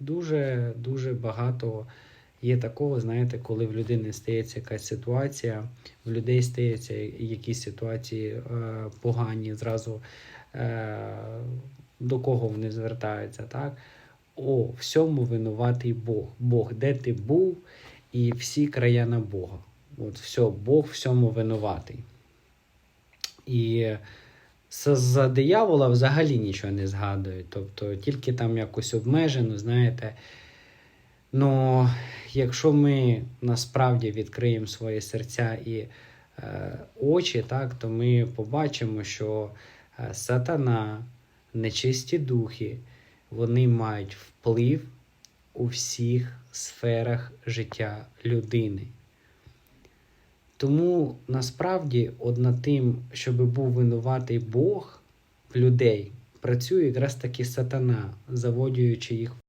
дуже дуже багато є такого, знаєте, коли в людини стається якась ситуація, в людей стаються якісь ситуації е, погані, зразу е, до кого вони звертаються, так? О, всьому винуватий Бог. Бог, де ти був, і всі края на Бога. От все, Бог всьому винуватий. І за диявола взагалі нічого не згадують. Тобто тільки там якось обмежено, знаєте. Ну, якщо ми насправді відкриємо свої серця і е, очі, так, то ми побачимо, що е, сатана, нечисті духи, вони мають вплив у всіх сферах життя людини. Тому насправді, от над тим, щоб був винуватий Бог в людей, працює якраз таки сатана, заводюючи їх